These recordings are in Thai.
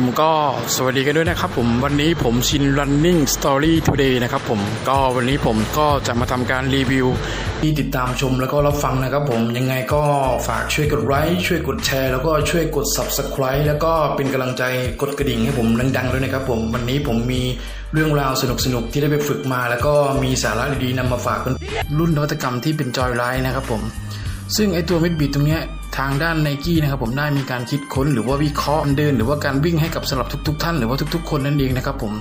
ผมก็สวัสดีกันด้วยนะครับผมวันนี้ผมชิน running story today นะครับผมก็วันนี้ผมก็จะมาทำการรีวิว ที่ติดตามชมแล้วก็รับฟังนะครับผมยังไงก็ฝากช่วยกดไลค์ช่วยกดแชร์ แล้วก็ช่วยกด subscribe แล้วก็เป็นกำลังใจกดกระดิ่งให้ผมดังๆด้วยนะครับผมวันนี้ผมมีเรื่องราวสนุกๆที่ได้ไปฝึกมา แล้วก็มีสาระดีๆนำมาฝากกันรุ่นนวัตกรรมที่เป็นจอยไลท์นะครับผมซึ่งไอตัวเม็ดบีดตรงเนี้ย ทางด้านไนกี้นะครับผมได้มีการคิดค้นหรือว่าวิเคราะห์เดิน หรือว่าการวิ่งให้กับสำหรับทุก ๆ ท่าน หรือว่าทุก ๆ คนนั่นเองนะครับผม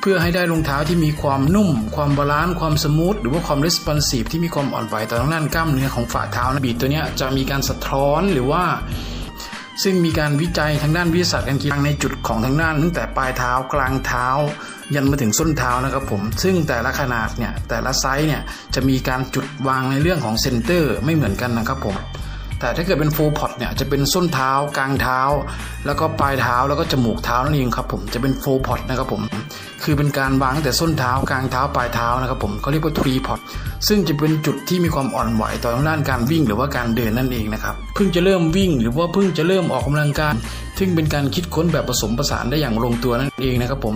เพื่อให้ได้รองเท้าที่มีความนุ่ม ความบาลานซ์ ความสมูท หรือว่าความรีสปอนซีฟที่มีความอ่อนไหวต่อทางด้านกล้ามเนื้อของฝ่าเท้านะบีดตัวนี้จะมีการสะท้อนหรือว่า ซึ่งมีการวิจัยทางด้านวิทยาศาสตร์การกีฬาในจุดของทางด้าน ตั้งแต่ปลายเท้ากลางเท้า ยันมาถึงส้นเท้านะครับผม ซึ่งแต่ละขนาดเนี่ยแต่ละไซส์เนี่ยจะมีการจุดวางในเรื่องของเซนเตอร์ไม่เหมือนกันนะครับผม แต่ถ้าเกิดเป็นโฟพอตเนี่ยจะเป็นส้นเท้ากลางเท้า แล้วก็ปลายเท้าแล้วก็จมูกเท้านั่นเองครับผมจะเป็นโฟพอตนะครับผมคือเป็นการวางแต่ส้นเท้ากลางเท้าปลายเท้านะครับผมเขาเรียกว่าทรีพอตซึ่งจะเป็นจุดที่มีความอ่อนไหวต่อทางด้านการวิ่งหรือว่าการเดินนั่นเองนะครับเพิ่งจะเริ่มวิ่งหรือว่าเพิ่งจะเริ่มออกกำลังกาย ซึ่งเป็นการคิดค้นแบบผสมผสานได้อย่างลงตัวนั่นเองนะครับผม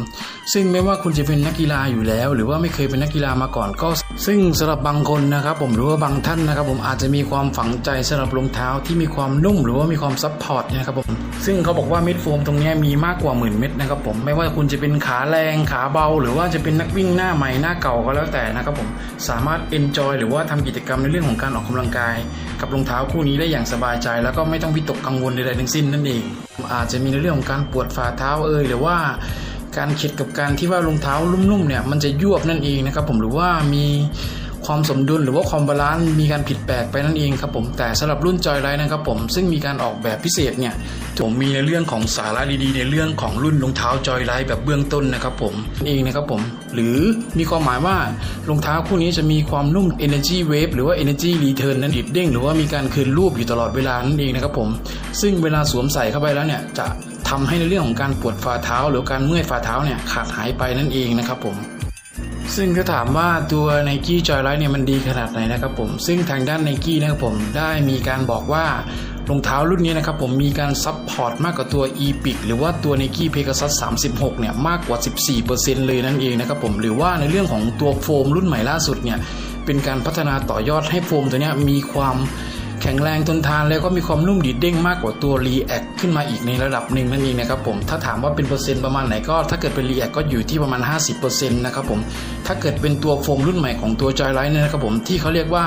ซึ่งไม่ว่าคุณจะเป็นนักกีฬาอยู่แล้ว หรือว่าไม่เคยเป็นนักกีฬามาก่อนก็ ซึ่งสำหรับบางคนนะครับผมหรือว่าบางท่านนะครับผมอาจจะมีความฝังใจสำหรับรองเท้าที่มีความนุ่มหรือว่ามีความซับพอร์ตนะครับผมซึ่งเขาบอกว่าเม็ดโฟมตรงนี้มีมากกว่าหมื่นเม็ดนะครับผมไม่ว่าคุณจะเป็นขาแรงขาเบา หรือว่าจะเป็นนักวิ่งหน้าใหม่หน้าเก่าก็แล้วแต่นะครับผมสามารถเอนจอยหรือว่าทำกิจกรรมในเรื่องของการออกกำลังกาย กับรองเท้าคู่นี้ได้อย่างสบายใจ แล้วก็ไม่ต้องวิตกกังวลใดๆทั้งสิ้นนั่นเองอาจจะมีในเรื่องของการปวดฝ่าเท้าเอ่ยหรือว่าการเข็ดกับการที่ว่ารองเท้าลุ่มๆเนี่ยมันจะยวบนั่นเองนะครับผมหรือว่ามี ความสมดุลหรือว่าความบาลานซ์มีการผิดแปลกไปนั่นเองครับผมแต่สำหรับรุ่นจอยไลท์นะครับผมซึ่งมีการออกแบบพิเศษเนี่ยผมมีในเรื่องของสาระดีๆ ในเรื่องของรุ่นรองเท้าจอยไลท์แบบเบื้องต้นนะครับผมนั่นเองนะครับผมหรือมีความหมายว่ารองเท้าคู่นี้จะมีความนุ่ม energy wave หรือว่า energy return นั้นดิดเด้งหรือว่ามีการคืนรูปอยู่ตลอดเวลานั่นเองนะครับผมซึ่งเวลาสวมใส่เข้าไปแล้วเนี่ยจะทำให้ในเรื่องของการปวดฝ่าเท้า หรือการเมื่อยฝ่าเท้าเนี่ยขาดหายไปนั่นเองนะครับผม ซึ่งก็ถามว่าตัว n i กี้จอยไลท์เนี่ยมันดีขนาดไหนนะครับผม ซึ่งทางด้าน n i กี้นะครับผมได้มีการบอกว่ารองเท้ารุ่นนี้นะครับผมมีการซับพอร์ตมากกว่าตัว e p i c หรือว่าตัว n i กี้ Pegasus 36 เนี่ยมากกว่า 14%เลยนั่นเองนะครับผมหรือว่าในเรื่องของตัวโฟมรุ่นใหม่ล่าสุดเนี่ยเป็นการพัฒนาต่อยอดให้โฟมตัวนี้มีความ แข็งแรงทนทานแล้วก็มีความนุ่มดีดเด้งมากกว่าตัว React ขึ้นมาอีกในระดับหนึ่งนั่นเองนะครับผมถ้าถามว่าเป็นเปอร์เซ็นต์ประมาณไหนก็ถ้าเกิดเป็น React ก็อยู่ที่ประมาณ 50%นะครับผมถ้าเกิดเป็นตัวโฟมรุ่นใหม่ของตัว Joylight เนี่ยนะครับผมที่เขาเรียกว่า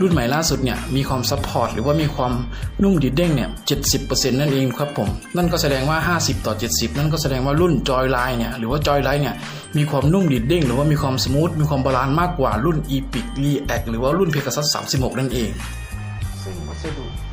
รุ่นใหม่ล่าสุดเนี่ยมีความซัพพอร์ตหรือว่ามีความนุ่มดีดเด้งเนี่ย 70%นั่นเองครับผม นั่นก็แสดงว่า 50 ต่อ 70 นั่นก็แสดงว่ารุ่น j o y l i เนี่ยหรือว่า j o y l i เนี่ยมีความนุ่มดีดเด้งหรือว่ามีความสมูทมีความบาลานซ์มากกว่ารุ่น Epic React หรือว่ารุ่น Pegasus 36 นั่นเอง ซึ่งวัสดุ